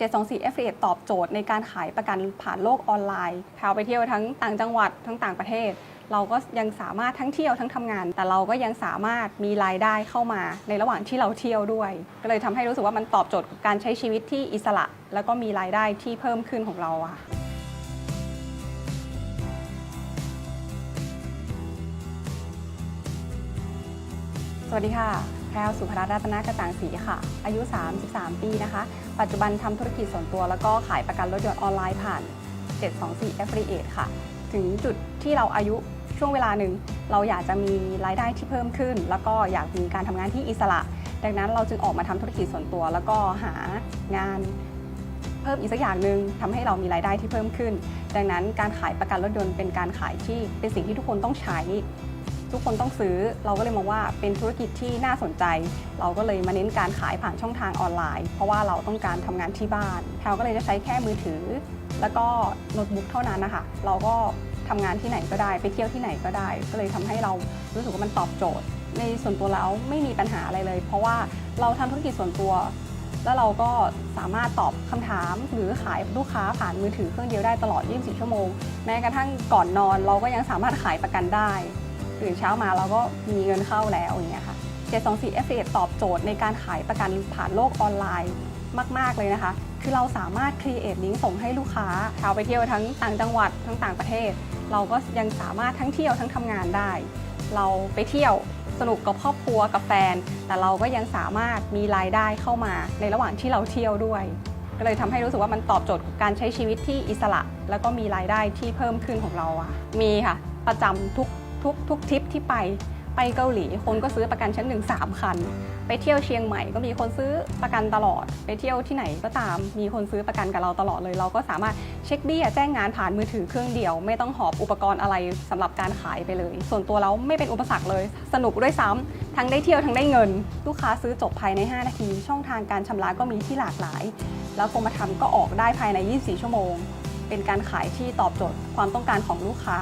724 Affiliate ตอบโจทย์ในการขายประกันผ่านโลกออนไลน์พาไปเที่ยวทั้งต่างจังหวัดทั้งต่างประเทศ เราก็ยังสามารถทั้งเที่ยวทั้งทำงาน แต่เราก็ยังสามารถมีรายได้เข้ามาในระหว่างที่เราเที่ยวด้วย ก็เลยทำให้รู้สึกว่ามันตอบโจทย์กับการใช้ชีวิตที่อิสระ แล้วก็มีรายได้ที่เพิ่มขึ้นของเราอะสวัสดีค่ะ พรวสุภรัตน์รัตนกระจ่างศรีค่ะ อายุ 33 ปีนะคะ ปัจจุบันทำธุรกิจส่วนตัว แล้วก็ขายประกันรถยนต์ออนไลน์ผ่าน 724 Affiliate ค่ะ ถึงจุดที่เราอายุช่วงเวลาหนึ่ง เราอยากจะมีรายได้ที่เพิ่มขึ้น แล้วก็อยากมีการทำงานที่อิสระ ดังนั้นเราจึงออกมาทำธุรกิจส่วนตัว แล้วก็หางานเพิ่มอีกสักอย่างหนึ่งทำให้เรามีรายได้ที่เพิ่มขึ้น ดังนั้นการขายประกันรถยนต์เป็นการขายที่เป็นสิ่งที่ทุกคนต้องใช้ ทุกคนต้องซื้อเราก็เลยมองว่าเป็นธุรกิจที่น่าสนใจ เราก็เลยมาเน้นการขายผ่านช่องทางออนไลน์ เพราะว่าเราต้องการทำงานที่บ้านเราก็เลยจะใช้แค่มือถือ แล้วก็โน้ตบุ๊กเท่านั้นนะคะเราก็ทำงานที่ไหนก็ได้ ไปเที่ยวที่ไหนก็ได้ ก็เลยทำให้เรารู้สึกว่ามันตอบโจทย์ ในส่วนตัวแล้วไม่มีปัญหาอะไรเลย เพราะว่าเราทำธุรกิจส่วนตัว แล้วเราก็สามารถตอบคำถามหรือขายลูกค้าผ่านมือถือเครื่องเดียวได้ตลอด 24 ชั่วโมง แม้กระทั่งก่อนนอน เราก็ยังสามารถขายประกันได้ ตื่นเช้ามาเราก็มีเงินเข้าแล้วอย่างเงี้ยค่ะ724 Affiliate ตอบโจทย์ในการขายประกันผ่านโลกออนไลน์มาก ๆ เลยนะคะ คือเราสามารถ create ลิงก์ส่งให้ลูกค้าชาวไปเที่ยวทั้งต่างจังหวัดทั้งต่างประเทศ เราก็ยังสามารถทั้งเที่ยวทั้งทำงานได้ เราไปเที่ยวสนุกกับครอบครัวกับแฟน แต่เราก็ยังสามารถมีรายได้เข้ามาในระหว่างที่เราเที่ยวด้วย ก็เลยทำให้รู้สึกว่ามันตอบโจทย์กับการใช้ชีวิตที่อิสระ แล้วก็มีรายได้ที่เพิ่มขึ้นของเราอะมีค่ะ ประจำทุก ทุกทุกทริปที่ไปไปเกาหลี คนก็ซื้อประกันชั้นหนึ่งสามคัน ไปเที่ยวเชียงใหม่ก็มีคนซื้อประกันตลอด ไปเที่ยวที่ไหนก็ตาม มีคนซื้อประกันกับเราตลอดเลย เราก็สามารถเช็คเบี้ยแจ้งงานผ่านมือถือเครื่องเดียว ไม่ต้องหอบอุปกรณ์อะไรสำหรับการขายไปเลย ส่วนตัวแล้วไม่เป็นอุปสรรคเลย สนุกด้วยซ้ำทั้งได้เที่ยวทั้งได้เงิน ลูกค้าซื้อจบภายใน 5 นาที ช่องทางการชำระก็มีที่หลากหลาย แล้วกรมธรรม์ก็ออกได้ภายใน 24 ชั่วโมง เป็นการขายที่ตอบโจทย์ความต้องการของลูกค้า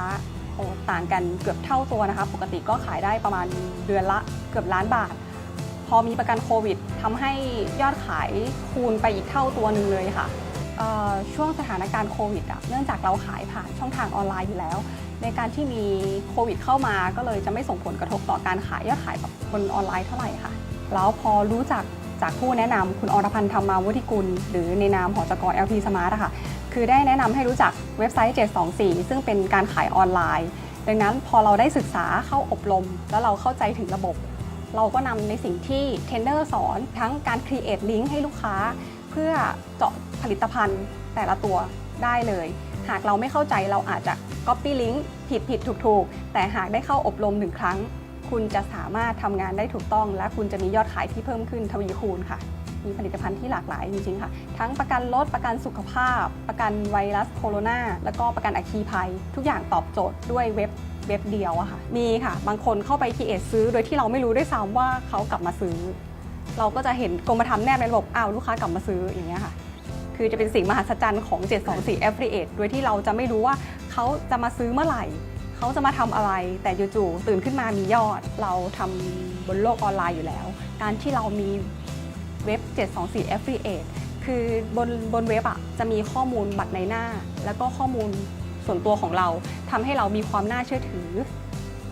ต่างกันเกือบเท่าตัวนะคะ ปกติก็ขายได้ประมาณเดือนละเกือบล้านบาท พอมีประกันโควิดทำให้ยอดขายคูณไปอีกเท่าตัวหนึ่งเลยค่ะช่วงสถานการณ์โควิดเนื่องจากเราขายผ่านช่องทางออนไลน์อยู่แล้ว ในการที่มีโควิดเข้ามาก็เลยจะไม่ส่งผลกระทบต่อการขายยอดขายแบบบนออนไลน์เท่าไหร่ค่ะ แล้วพอรู้จักจากผู้แนะนำคุณอรพันธ์ธรรมาวุฒิกุล หรือในนามหอจกร LP Smart อะค่ะ คือได้แนะนำให้รู้จักเว็บไซต์ 724 ซึ่งเป็นการขายออนไลน์ ดังนั้นพอเราได้ศึกษาเข้าอบรม แล้วเราเข้าใจถึงระบบ เราก็นำในสิ่งที่เทรนเนอร์สอนทั้งการ create link ให้ลูกค้า เพื่อเจาะผลิตภัณฑ์แต่ละตัวได้เลย หากเราไม่เข้าใจเราอาจจะ copy link ผิดผิดถูกถูกแต่หากได้เข้าอบรมหนึ่งครั้ง คุณจะสามารถทำงานได้ถูกต้อง และคุณจะมียอดขายที่เพิ่มขึ้นทวีคูณค่ะ มีผลิตภัณฑ์ที่หลากหลายจริงๆค่ะ ทั้งประกันรถประกันสุขภาพ ประกันไวรัสโคโรนาแล้วก็ประกันอัคคีภัย ทุกอย่างตอบโจทย์ด้วยเว็บเว็บเดียวอะค่ะ มีค่ะ บางคนเข้าไปคีเอทซื้อ โดยที่เราไม่รู้ด้วยซ้ำว่าเขากลับมาซื้อ เราก็จะเห็นกรมธรรม์แนบในระบบอ้าวลูกค้ากลับมาซื้ออย่างเงี้ยค่ะ คือจะเป็นสิ่งมหัศจรรย์ของ 724 Affiliate โดยที่เราจะไม่รู้ว่าเขาจะมาซื้อเมื่อไหร่ เขาจะมาทำอะไร แต่จู่ๆตื่นขึ้นมามียอด เราทำบนโลกออนไลน์อยู่แล้ว การที่เรามี เว็บ 724 Affiliate คือบนบนเว็บอะจะมีข้อมูลบัตรในหน้า แล้วก็ข้อมูลส่วนตัวของเราทำให้เรามีความน่าเชื่อถือ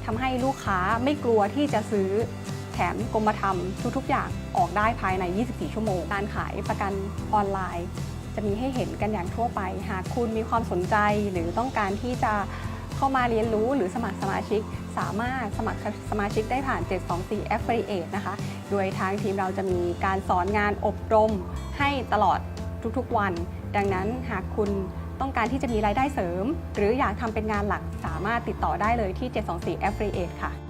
ทำให้ลูกค้าไม่กลัวที่จะซื้อแถมกรมธรรม์ทุก ๆ อย่างออกได้ภายใน 24 ชั่วโมง การขายประกันออนไลน์ จะมีให้เห็นกันอย่างทั่วไป หากคุณมีความสนใจหรือต้องการที่จะ เข้ามาเรียนรู้หรือสมัครสมาชิก สามารถสมัครสมาชิกได้ผ่าน 724 Affiliate นะคะ โดยทางทีมเราจะมีการสอนงานอบรมให้ตลอดทุกๆวัน ดังนั้นหากคุณต้องการที่จะมีรายได้เสริม หรืออยากทำเป็นงานหลักสามารถติดต่อได้เลยที่ 724 Affiliate ค่ะ